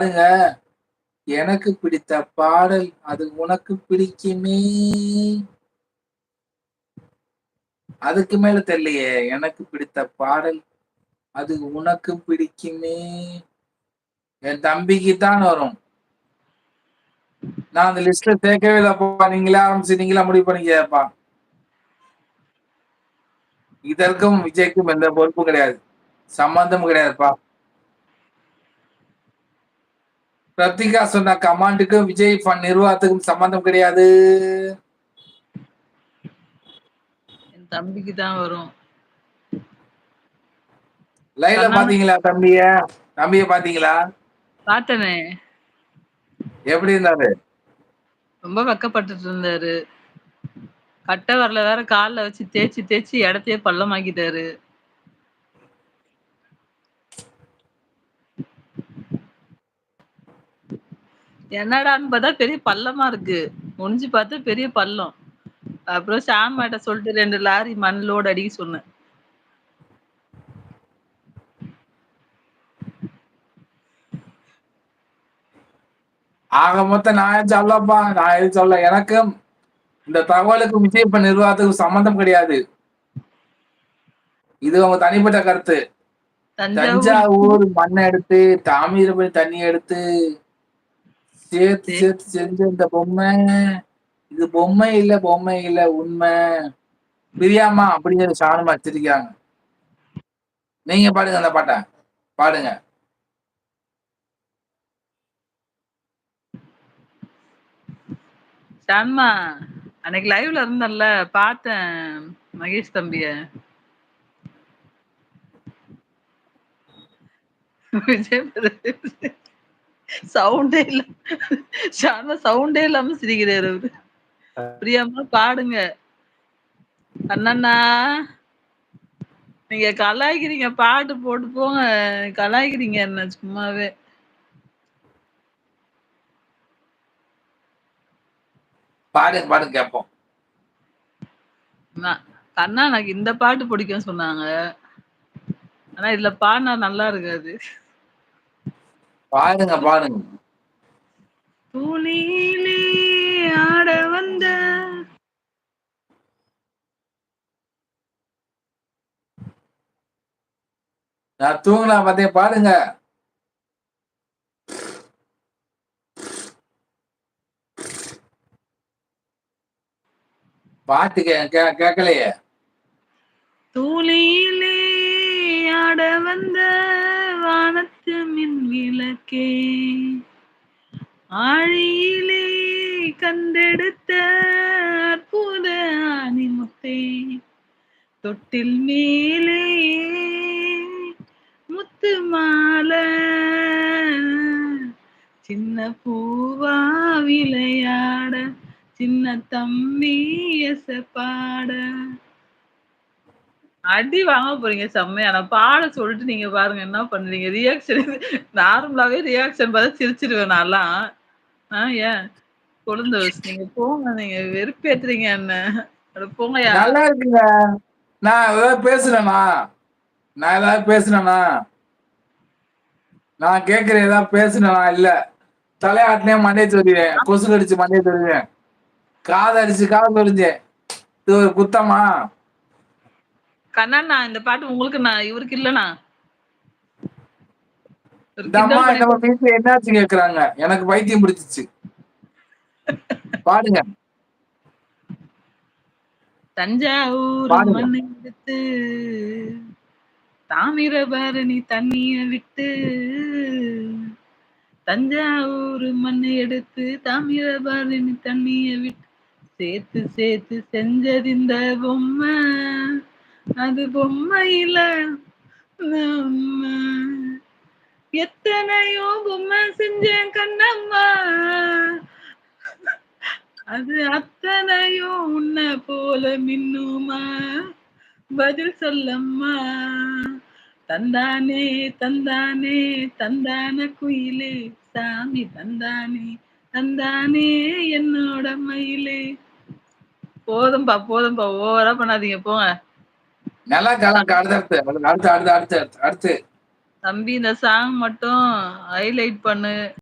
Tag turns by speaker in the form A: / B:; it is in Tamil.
A: பாருங்க எனக்கு பிடித்த பாடல் அது உனக்கு பிடிக்குமே. அதுக்கு மேல தெரியலையே எனக்கு பிடித்த பாடல் அது உனக்கு பிடிக்குமே. என் தம்பிக்கு தான் வரும். நான் அந்த லிஸ்ட்ல சேர்க்கவே இல்லப்பா நீங்களே ஆரம்பிச்சு நீங்களா முடிவு பண்ணிக்கப்பா இதற்கும் விஜய்க்கும் எந்த பொறுப்பும் கிடையாது. சம்பந்தமும் கிடையாதுப்பா. பிரத்திகா சொன்ன கமாண்டுக்கும் விஜய் ஃபன் நிர்வாகத்துக்கும் சம்பந்தம் கிடையாது.
B: என் தம்பிக்கு தான் வரும்.
A: லைவ்ல பாத்தீங்களா தம்பிய? தம்பிய பாத்தீங்களா?
B: பார்த்தனே.
A: எப்படி இருந்தாரு?
B: ரொம்ப வெக்கப்பட்டுட்டு இருந்தாரு. கட்ட வரல வேற கால்ல வச்சு தேய்ச்சி தேய்ச்சி இடத்தையே பள்ளமாக்கிட்டாரு. என்னடான்னு பார்த்தா பெரிய பள்ளமா இருக்கு. முடிஞ்சு பார்த்தா பெரிய பள்ளம். அப்புறம் ஷாமாட்ட சொல்லிட்டு ரெண்டு லாரி மண் லோடு அடிக்க சொன்னேன்.
A: ஆக மொத்தம் நான் சொல்லப்பா. நான் எதுவும் சொல்ல எனக்கும் இந்த தகவலுக்கு விஜய் இப்ப நிர்வாகத்துக்கு சம்பந்தம் கிடையாது. இது உங்க தனிப்பட்ட கருத்து.
B: தஞ்சாவூர்.
A: தஞ்சாவூர் மண்ணை எடுத்து தாமிரபரணி தண்ணி எடுத்து சேர்த்து சேர்த்து செஞ்ச இந்த பொம்மை. இது பொம்மை இல்ல பொம்மை இல்ல உண்மை. பிரியாமா அப்படிங்கிற சாணமா வச்சிருக்காங்க. நீங்க பாடுங்க அந்த பாட்டை. பாடுங்க.
B: ஷான்மா அன்னைக்கு லைவ்ல இருந்தேன்ல பார்த்தேன் மகேஷ் தம்பிய. விஜய் சவுண்டே இல்ல ஷான்மா சவுண்டே இல்லாம சிரிக்கிறாரு அவரு. பிரியாமா பாடுங்க. அண்ணண்ணா நீங்க கலாய்க்கிறீங்க பாட்டு போட்டு போங்க. கலாய்க்கிறீங்க என்ன சும்மாவே.
A: பாடுங்க பாடுங்க கேட்போம்
B: நான் கண்ணா எனக்கு இந்த பாட்டு பிடிக்கும் சொன்னாங்க. ஆனா இதுல பாடினா நல்லா இருக்காது.
A: பாடுங்க பாடுங்க
B: துணியிலே ஆட வந்த
A: நான் தூங்கலாம் பார்த்தே பாடுங்க பாட்டு கேட்கலையே
B: தூளியிலே ஆட வந்த வானத்து ஆழியிலே கண்டெடுத்த அற்புத ஆணிமுத்தே தொட்டில் மேலே முத்து மாலை. சின்ன பூவா விளையாட சின்ன தம்பி எச பாட. அடி வாங்க போறீங்க செம்மையா. நான் பாட சொல்லிட்டு நீங்க பாருங்க என்ன பண்றீங்க ரியாக்ஷன் நார்மலாவே ரியாக்ஷன் பார்த்தா சிரிச்சிருவேன் நான்லாம். ஆ ஏன் குழந்தை நீங்க போங்க நீங்க வெறுப்பேத்துறீங்க என்ன. அட போங்கயா.
A: நல்லா இருக்குங்க. நான் ஏதாவது பேசுனேனா நான் ஏதாவது பேசுனேனா நான் கேட்கிற ஏதாவது பேசுனேனா இல்ல. தலையாட்டினே சொல்லுவேன் கொசு கடிச்சு மண்டையை சொல்லுவேன் காதடிச்சு காது தொழிஞ்சேன் இது ஒரு குத்தமா?
B: கண்ணா இந்த பாட்டு உங்களுக்கு நான் இவருக்கு இல்லனா
A: இந்த அம்மா
B: கிண்டல் பண்ணி
A: நம்ம வீட்டுல என்னாச்சு கேக்குறாங்க. எனக்கு பைத்தியம் பிடிச்சிச்சு. பாடுங்க.
B: தஞ்சாவூர். மண்ணை எடுத்து தாமிரபரணி தண்ணிய விட்டு தஞ்சாவூர் மண்ணை எடுத்து தாமிரபரணி தண்ணிய விட்டு சேர்த்து சேர்த்து செஞ்சது இந்த பொம்மை. அது பொம்மையில நம்ம எத்தனையோ பொம்மை செஞ்சேன் கண்ணம்மா. அது அத்தனையும் உன்னை போல மின்னுமா? பதில் சொல்லம்மா. தந்தானே தந்தானே தந்தான குயிலே. சாமி தந்தானே தந்தானே என்னோட மயிலே. போதும்பா போதும்பா ஓவரா பண்ணாதீங்க போங்க.
A: நல்லா அடுத்து அடுத்து அடுத்து அடுத்து அடுத்து.
B: தம்பி இந்த சாங் மட்டும் ஹைலைட் பண்ணு.